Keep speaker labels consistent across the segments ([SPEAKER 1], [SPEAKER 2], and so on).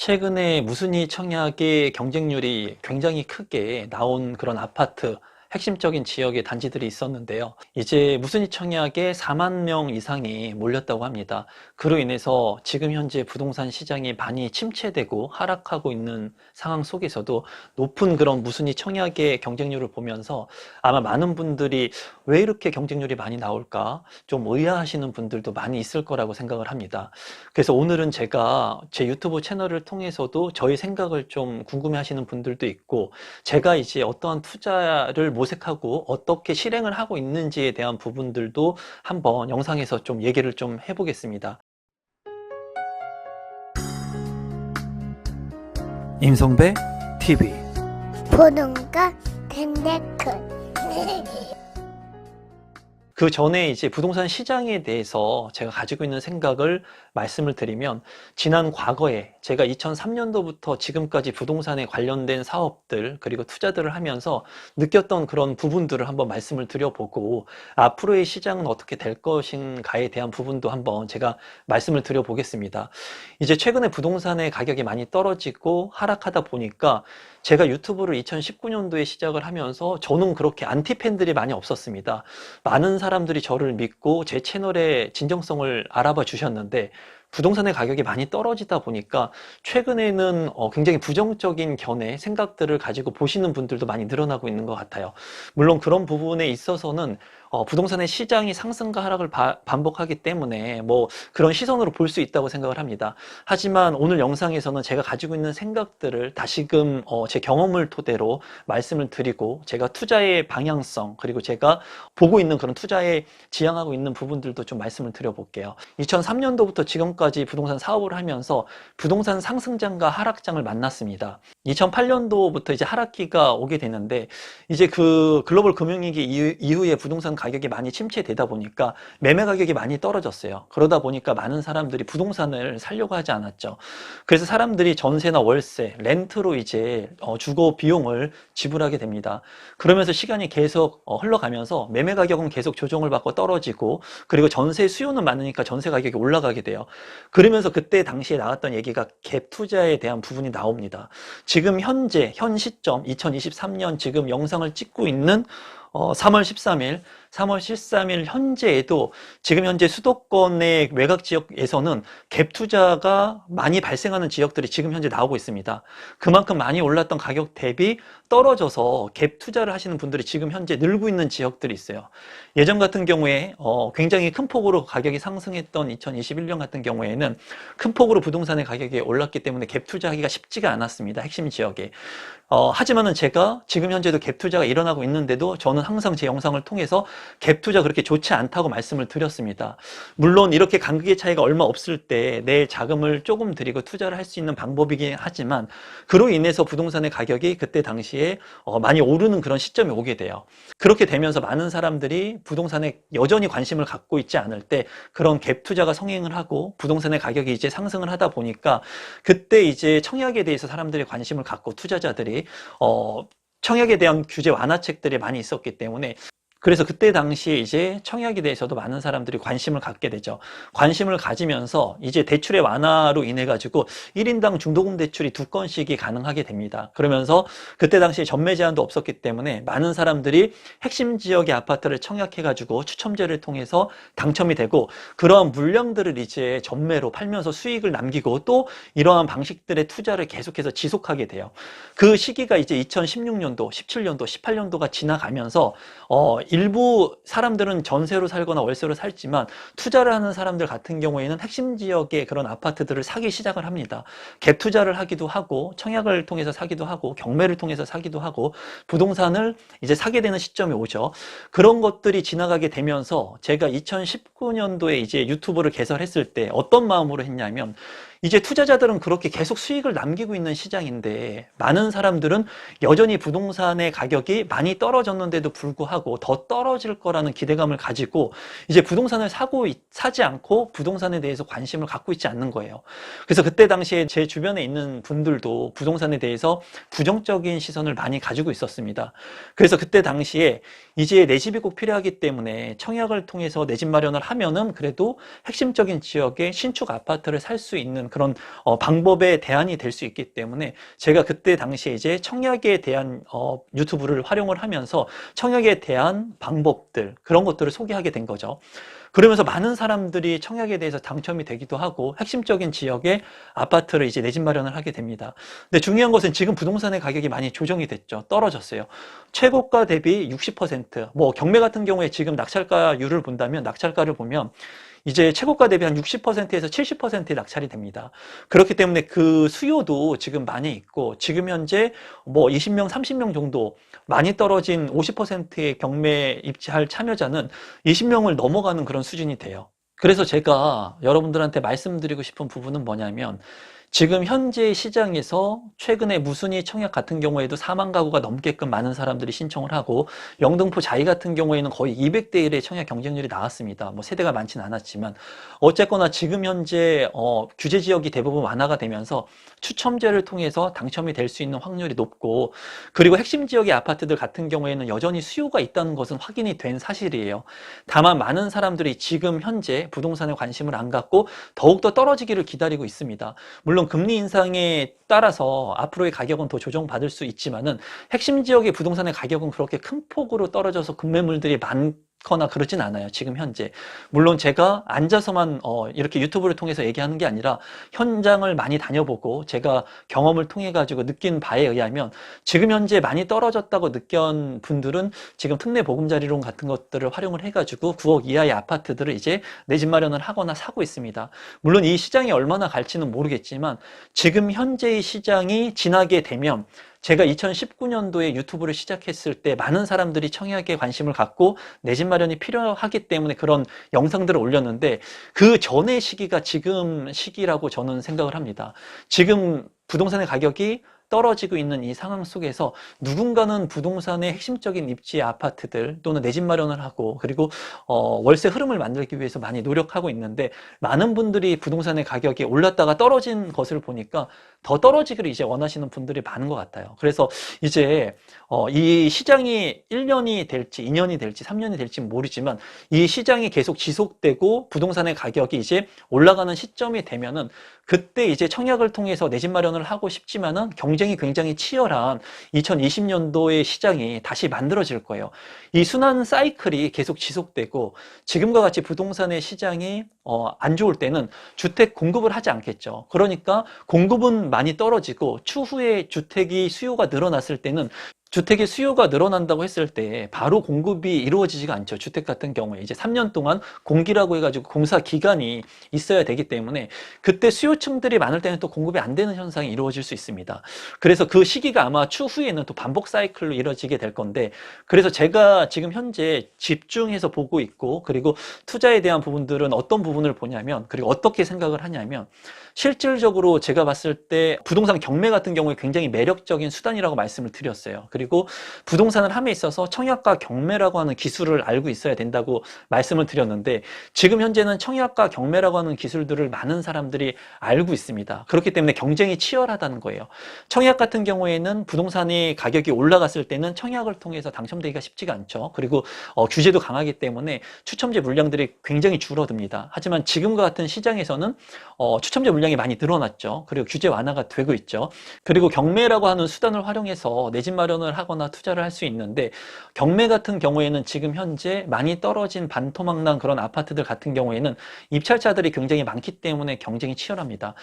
[SPEAKER 1] 최근에 무순위 청약의 경쟁률이 굉장히 크게 나온 그런 아파트 핵심적인 지역의 단지들이 있었는데요. 이제 무순위 청약에 4만 명 이상이 몰렸다고 합니다. 그로 인해서 지금 현재 부동산 시장이 많이 침체되고 하락하고 있는 상황 속에서도 높은 그런 무순위 청약의 경쟁률을 보면서 아마 많은 분들이 왜 이렇게 경쟁률이 많이 나올까 좀 의아하시는 분들도 많이 있을 거라고 생각을 합니다. 그래서 오늘은 제가 제 유튜브 채널을 통해서도 저희 생각을 좀 궁금해 하시는 분들도 있고 제가 이제 어떠한 투자를 모색하고 어떻게 실행을 하고 있는지에 대한 부분들도 한번 영상에서 좀 얘기를 좀 해보겠습니다. 임성배 TV
[SPEAKER 2] 보는가 텐데크
[SPEAKER 1] 그 전에 이제 부동산 시장에 대해서 제가 가지고 있는 생각을 말씀을 드리면 지난 과거에 제가 2003년도부터 지금까지 부동산에 관련된 사업들 그리고 투자들을 하면서 느꼈던 그런 부분들을 한번 말씀을 드려보고 앞으로의 시장은 어떻게 될 것인가에 대한 부분도 한번 제가 말씀을 드려보겠습니다. 이제 최근에 부동산의 가격이 많이 떨어지고 하락하다 보니까 제가 유튜브를 2019년도에 시작을 하면서 저는 그렇게 안티 팬들이 많이 없었습니다. 많은 사람들이 저를 믿고 제 채널의 진정성을 알아봐 주셨는데 부동산의 가격이 많이 떨어지다 보니까 최근에는 어, 굉장히 부정적인 견해, 생각들을 가지고 보시는 분들도 많이 늘어나고 있는 것 같아요. 물론 그런 부분에 있어서는 어, 부동산의 시장이 상승과 하락을 바- 반복하기 때문에 뭐 그런 시선으로 볼 수 있다고 생각을 합니다. 하지만 오늘 영상에서는 제가 가지고 있는 생각들을 다시금 어, 제 경험을 토대로 말씀을 드리고 제가 투자의 방향성 그리고 제가 보고 있는 그런 투자에 지향하고 있는 부분들도 좀 말씀을 드려볼게요. 2003년도부터 지금까지 부동산 사업을 하면서 부동산 상승장과 하락장을 만났습니다. 2008년도부터 이제 하락기가 오게 되는데 이제 그 글로벌 금융위기 이후- 이후 에 부동산 가격이 많이 침체되다 보니까 매매 가격이 많이 떨어졌어요. 그러다 보니까 많은 사람들이 부동산을 살려고 하지 않았죠. 그래서 사람들이 전세나 월세, 렌트로 이제 어, 주거 비용을 지불하게 됩니다. 그러면서 시간이 계속 어, 흘러가면서 매매 가격은 계속 조정을 받고 떨어지고 그리고 전세 수요는 많으니까 전세 가격이 올라가게 돼요. 그러면서 그때 당시에 나왔던 얘기가 갭 투자에 대한 부분이 나옵니다. 지금 현재 현 시점 2023년 지금 영상을 찍고 있는 어, 3월 13일, 3월 13일 현재에도 지금 현재 수도권의 외곽 지역에서는 갭 투자가 많이 발생하는 지역들이 지금 현재 나오고 있습니다. 그만큼 많이 올랐던 가격 대비 떨어져서 갭 투자를 하시는 분들이 지금 현재 늘고 있는 지역들이 있어요. 예전 같은 경우에 어, 굉장히 큰 폭으로 가격이 상승했던 2021년 같은 경우에는 큰 폭으로 부동산의 가격이 올랐기 때문에 갭 투자하기가 쉽지가 않았습니다. 핵심 지역에. 어, 하지만은 제가 지금 현재도 갭 투자가 일어나고 있는데도 저는 항상 제 영상을 통해서 갭 투자 그렇게 좋지 않다고 말씀을 드렸습니다. 물론 이렇게 간극의 차이가 얼마 없을 때 내 자금을 조금 들이고 투자를 할 수 있는 방법이긴 하지만 그로 인해서 부동산의 가격이 그때 당시에 어, 많이 오르는 그런 시점이 오게 돼요. 그렇게 되면서 많은 사람들이 부동산에 여전히 관심을 갖고 있지 않을 때 그런 갭 투자가 성행을 하고 부동산의 가격이 이제 상승을 하다 보니까 그때 이제 청약에 대해서 사람들이 관심을 갖고 투자자들이 어 청약에 대한 규제 완화책들이 많이 있었기 때문에 그래서 그때 당시에 이제 청약에 대해서도 많은 사람들이 관심을 갖게 되죠. 관심을 가지면서 이제 대출의 완화로 인해 가지고 1인당 중도금 대출이 두 건씩이 가능하게 됩니다. 그러면서 그때 당시에 전매 제한도 없었기 때문에 많은 사람들이 핵심 지역의 아파트를 청약해 가지고 추첨제를 통해서 당첨이 되고 그러한 물량들을 이제 전매로 팔면서 수익을 남기고 또 이러한 방식들의 투자를 계속해서 지속하게 돼요. 그 시기가 이제 2016년도, 17년도, 18년도가 지나가면서 어 일부 사람들은 전세로 살거나 월세로 살지만 투자를 하는 사람들 같은 경우에는 핵심 지역의 그런 아파트들을 사기 시작을 합니다. 갭 투자를 하기도 하고 청약을 통해서 사기도 하고 경매를 통해서 사기도 하고 부동산을 이제 사게 되는 시점이 오죠. 그런 것들이 지나가게 되면서 제가 2019년도에 이제 유튜브를 개설했을 때 어떤 마음으로 했냐면 이제 투자자들은 그렇게 계속 수익을 남기고 있는 시장인데 많은 사람들은 여전히 부동산의 가격이 많이 떨어졌는데도 불구하고 더 떨어질 거라는 기대감을 가지고 이제 부동산을 사고 있- 사지 않고 부동산에 대해서 관심을 갖고 있지 않는 거예요. 그래서 그때 당시에 제 주변에 있는 분들도 부동산에 대해서 부정적인 시선을 많이 가지고 있었습니다. 그래서 그때 당시에 이제 내 집이 꼭 필요하기 때문에 청약을 통해서 내 집 마련을 하면은 그래도 핵심적인 지역에 신축 아파트를 살 수 있는 그런 어, 방법의 대안이 될 수 있기 때문에 제가 그때 당시에 이제 청약에 대한 어, 유튜브를 활용을 하면서 청약에 대한 방법들 그런 것들을 소개하게 된 거죠. 그러면서 많은 사람들이 청약에 대해서 당첨이 되기도 하고 핵심적인 지역에 아파트를 이제 내 집 마련을 하게 됩니다. 근데 중요한 것은 지금 부동산의 가격이 많이 조정이 됐죠. 떨어졌어요. 최고가 대비 60%. 뭐 경매 같은 경우에 지금 낙찰가율을 본다면 낙찰가를 보면 이제 최고가 대비 한 60%에서 70%의 낙찰이 됩니다. 그렇기 때문에 그 수요도 지금 많이 있고 지금 현재 뭐 20명, 30명 정도 많이 떨어진 50%의 경매 입찰 참여자는 20명을 넘어가는 그런 수준이 돼요. 그래서 제가 여러분들한테 말씀드리고 싶은 부분은 뭐냐면 지금 현재 시장에서 최근에 무순위 청약 같은 경우에도 4만 가구가 넘게끔 많은 사람들이 신청을 하고 영등포 자이 같은 경우에는 거의 200대 1의 청약 경쟁률이 나왔습니다. 뭐 세대가 많지는 않았지만 어쨌거나 지금 현재 어, 규제 지역이 대부분 완화가 되면서 추첨제를 통해서 당첨이 될 수 있는 확률이 높고 그리고 핵심 지역의 아파트들 같은 경우에는 여전히 수요가 있다는 것은 확인이 된 사실이에요. 다만 많은 사람들이 지금 현재 부동산에 관심을 안 갖고 더욱더 떨어지기를 기다리고 있습니다. 물론 금리 인상에 따라서 앞으로의 가격은 더 조정받을 수 있지만은 핵심 지역의 부동산의 가격은 그렇게 큰 폭으로 떨어져서 급매물들이 많 거나 그러진 않아요. 지금 현재. 물론 제가 앉아서만 어, 이렇게 유튜브를 통해서 얘기하는 게 아니라 현장을 많이 다녀보고 제가 경험을 통해 가지고 느낀 바에 의하면 지금 현재 많이 떨어졌다고 느낀 분들은 지금 특례 보금자리론 같은 것들을 활용을 해 가지고 9억 이하의 아파트들을 이제 내 집 마련을 하거나 사고 있습니다. 물론 이 시장이 얼마나 갈지는 모르겠지만 지금 현재의 시장이 지나게 되면 제가 2019년도에 유튜브를 시작했을 때 많은 사람들이 청약에 관심을 갖고 내 집 마련이 필요하기 때문에 그런 영상들을 올렸는데 그 전의 시기가 지금 시기라고 저는 생각을 합니다. 지금 부동산의 가격이 떨어지고 있는 이 상황 속에서 누군가는 부동산의 핵심적인 입지의 아파트들 또는 내 집 마련을 하고 그리고 어, 월세 흐름을 만들기 위해서 많이 노력하고 있는데 많은 분들이 부동산의 가격이 올랐다가 떨어진 것을 보니까 더 떨어지기를 이제 원하시는 분들이 많은 것 같아요. 그래서 이제 어, 이 시장이 1년이 될지 2년이 될지 3년이 될지 모르지만 이 시장이 계속 지속되고 부동산의 가격이 이제 올라가는 시점이 되면은 그때 이제 청약을 통해서 내 집 마련을 하고 싶지만은 경쟁이 굉장히 치열한 2020년도의 시장이 다시 만들어질 거예요. 이 순환 사이클이 계속 지속되고 지금과 같이 부동산의 시장이 어, 안 좋을 때는 주택 공급을 하지 않겠죠. 그러니까 공급은 많이 떨어지고 추후에 주택이 수요가 늘어났을 때는 주택의 수요가 늘어난다고 했을 때 바로 공급이 이루어지지가 않죠. 주택 같은 경우에 이제 3년 동안 공기라고 해가지고 공사 기간이 있어야 되기 때문에 그때 수요층들이 많을 때는 또 공급이 안 되는 현상이 이루어질 수 있습니다. 그래서 그 시기가 아마 추후에는 또 반복 사이클로 이루어지게 될 건데 그래서 제가 지금 현재 집중해서 보고 있고 그리고 투자에 대한 부분들은 어떤 부분을 보냐면 그리고 어떻게 생각을 하냐면 실질적으로 제가 봤을 때 부동산 경매 같은 경우에 굉장히 매력적인 수단이라고 말씀을 드렸어요. 그리고 부동산을 함에 있어서 청약과 경매라고 하는 기술을 알고 있어야 된다고 말씀을 드렸는데 지금 현재는 청약과 경매라고 하는 기술들을 많은 사람들이 알고 있습니다. 그렇기 때문에 경쟁이 치열하다는 거예요. 청약 같은 경우에는 부동산의 가격이 올라갔을 때는 청약을 통해서 당첨되기가 쉽지가 않죠. 그리고 어, 규제도 강하기 때문에 추첨제 물량들이 굉장히 줄어듭니다. 하지만 지금과 같은 시장에서는 어, 추첨제 물량이 많이 늘어났죠. 그리고 규제 완화가 되고 있죠. 그리고 경매라고 하는 수단을 활용해서 내 집 마련을 하거나 투자를 할 수 있는데 경매 같은 경우에는 지금 현재 많이 떨어진 반토막난 그런 아파트들 같은 경우에는 입찰자들이 굉장히 많기 때문에 경쟁이 치열합니다.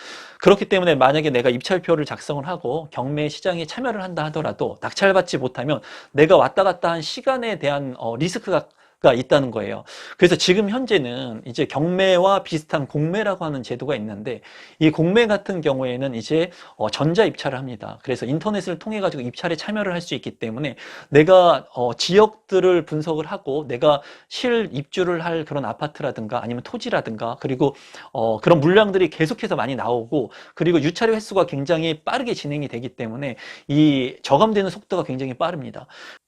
[SPEAKER 1] 그렇기 때문에 만약에 내가 입찰표를 작성을 하고 경매 시장에 참여를 한다 하더라도 낙찰받지 못하면 내가 왔다 갔다 한 시간에 대한 어, 리스크가 가 있다는 거예요. 그래서 지금 현재는 이제 경매와 비슷한 공매라고 하는 제도가 있는데 이 공매 같은 경우에는 이제 어, 전자 입찰을 합니다. 그래서 인터넷을 통해 가지고 입찰에 참여를 할 수 있기 때문에 내가 어, 지역들을 분석을 하고 내가 실 입주를 할 그런 아파트라든가 아니면 토지라든가 그리고 어, 그런 물량들이 계속해서 많이 나오고 그리고 유찰 횟수가 굉장히 빠르게 진행이 되기 때문에 이 저감되는 속도가 굉장히 빠릅니다.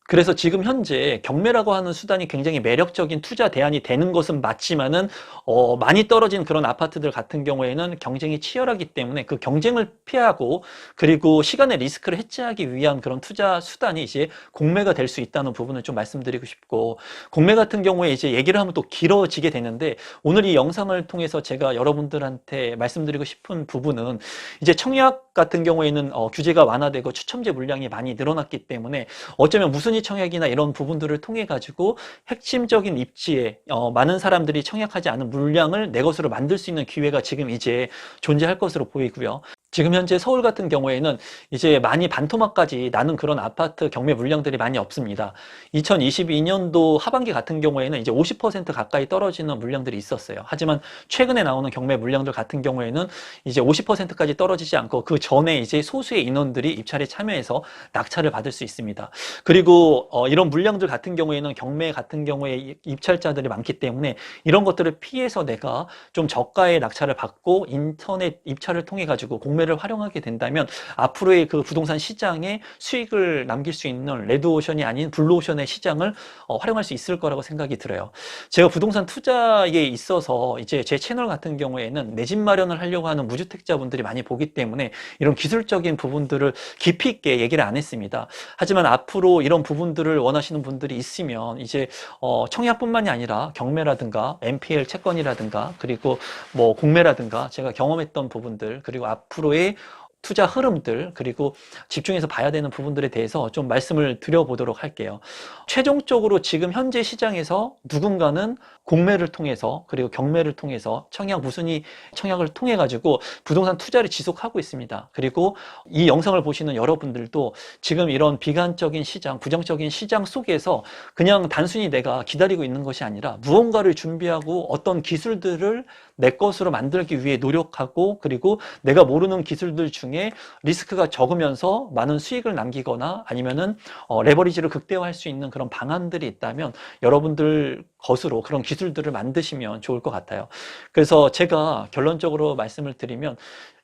[SPEAKER 1] 그래서 지금 현재 경매라고 하는 수단이 굉장히 매력적인 투자 대안이 되는 것은 맞지만은 어, 많이 떨어진 그런 아파트들 같은 경우에는 경쟁이 치열하기 때문에 그 경쟁을 피하고 그리고 시간의 리스크를 해지하기 위한 그런 투자 수단이 이제 공매가 될 수 있다는 부분을 좀 말씀드리고 싶고 공매 같은 경우에 이제 얘기를 하면 또 길어지게 되는데 오늘 이 영상을 통해서 제가 여러분들한테 말씀드리고 싶은 부분은 이제 청약 같은 경우에는 어, 규제가 완화되고 추첨제 물량이 많이 늘어났기 때문에 어쩌면 무 순위 청약이나 이런 부분들을 통해 가지고 핵심적인 입지에 어, 많은 사람들이 청약하지 않은 물량을 내 것으로 만들 수 있는 기회가 지금 이제 존재할 것으로 보이고요. 지금 현재 서울 같은 경우에는 이제 많이 반토막까지 나는 그런 아파트 경매 물량들이 많이 없습니다. 2022년도 하반기 같은 경우에는 이제 50% 가까이 떨어지는 물량들이 있었어요. 하지만 최근에 나오는 경매 물량들 같은 경우에는 이제 50%까지 떨어지지 않고 그 전에 이제 소수의 인원들이 입찰에 참여해서 낙찰을 받을 수 있습니다. 그리고 어, 이런 물량들 같은 경우에는 경매 같은 경우에 이- 입찰자들이 많기 때문에 이런 것들을 피해서 내가 좀 저가의 낙찰을 받고 인터넷 입찰을 통해 가지고 공 매를 활용하게 된다면 앞으로의 그 부동산 시장에 수익을 남길 수 있는 레드오션이 아닌 블루오션의 시장을 어, 활용할 수 있을 거라고 생각이 들어요. 제가 부동산 투자에 있어서 이제 제 채널 같은 경우에는 내 집 마련을 하려고 하는 무주택자분들이 많이 보기 때문에 이런 기술적인 부분들을 깊이 있게 얘기를 안 했습니다. 하지만 앞으로 이런 부분들을 원하시는 분들이 있으면 이제 어, 청약뿐만이 아니라 경매라든가 MPL 채권이라든가 그리고 뭐 공매라든가 제가 경험했던 부분들 그리고 앞으로 의 투자 흐름들 그리고 집중해서 봐야 되는 부분들에 대해서 좀 말씀을 드려보도록 할게요. 최종적으로 지금 현재 시장에서 누군가는 공매를 통해서 그리고 경매를 통해서 청약 무순위 청약을 통해 가지고 부동산 투자를 지속하고 있습니다. 그리고 이 영상을 보시는 여러분들도 지금 이런 비관적인 시장, 부정적인 시장 속에서 그냥 단순히 내가 기다리고 있는 것이 아니라 무언가를 준비하고 어떤 기술들을 내 것으로 만들기 위해 노력하고 그리고 내가 모르는 기술들 중에 리스크가 적으면서 많은 수익을 남기거나 아니면은 어, 레버리지를 극대화할 수 있는 그런 방안들이 있다면 여러분들 것으로 그런 기술들을 만드시면 좋을 것 같아요. 그래서 제가 결론적으로 말씀을 드리면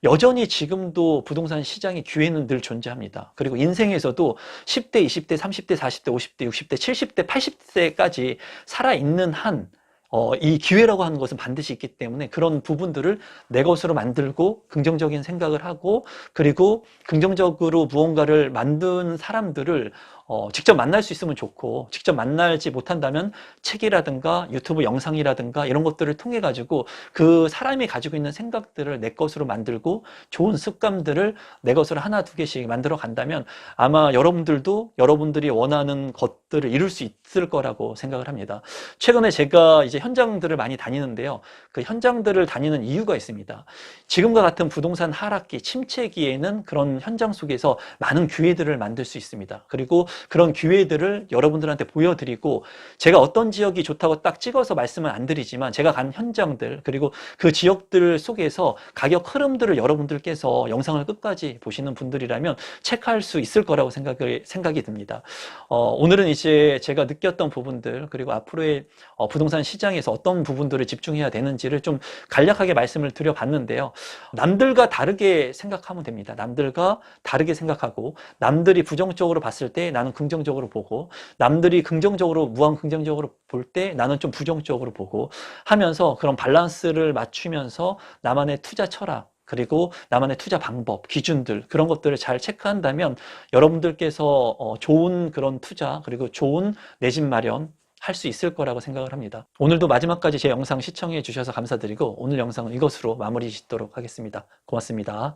[SPEAKER 1] 여전히 지금도 부동산 시장의 기회는 늘 존재합니다. 그리고 인생에서도 10대, 20대, 30대, 40대, 50대, 60대, 70대, 80대까지 살아있는 한 어, 이 기회라고 하는 것은 반드시 있기 때문에 그런 부분들을 내 것으로 만들고 긍정적인 생각을 하고 그리고 긍정적으로 무언가를 만든 사람들을 어, 직접 만날 수 있으면 좋고 직접 만나지 못한다면 책이라든가 유튜브 영상이라든가 이런 것들을 통해 가지고 그 사람이 가지고 있는 생각들을 내 것으로 만들고 좋은 습관들을 내 것으로 하나 두 개씩 만들어 간다면 아마 여러분들도 여러분들이 원하는 것들을 이룰 수 있을 거라고 생각을 합니다. 최근에 제가 이제 현장들을 많이 다니는데요. 그 현장들을 다니는 이유가 있습니다. 지금과 같은 부동산 하락기, 침체기에는 그런 현장 속에서 많은 기회들을 만들 수 있습니다. 그리고 그런 기회들을 여러분들한테 보여드리고 제가 어떤 지역이 좋다고 딱 찍어서 말씀은 안 드리지만 제가 간 현장들 그리고 그 지역들 속에서 가격 흐름들을 여러분들께서 영상을 끝까지 보시는 분들이라면 체크할 수 있을 거라고 생각을, 생각이 듭니다. 어, 오늘은 이제 제가 느꼈던 부분들 그리고 앞으로의 어, 부동산 시장에서 어떤 부분들을 집중해야 되는지를 좀 간략하게 말씀을 드려봤는데요. 남들과 다르게 생각하면 됩니다. 남들과 다르게 생각하고 남들이 부정적으로 봤을 때 나는 긍정적으로 보고 남들이 긍정적으로 무한 긍정적으로 볼 때 나는 좀 부정적으로 보고 하면서 그런 밸런스를 맞추면서 나만의 투자 철학 그리고 나만의 투자 방법, 기준들 그런 것들을 잘 체크한다면 여러분들께서 어, 좋은 그런 투자 그리고 좋은 내 집 마련 할 수 있을 거라고 생각을 합니다. 오늘도 마지막까지 제 영상 시청해 주셔서 감사드리고 오늘 영상은 이것으로 마무리 짓도록 하겠습니다. 고맙습니다.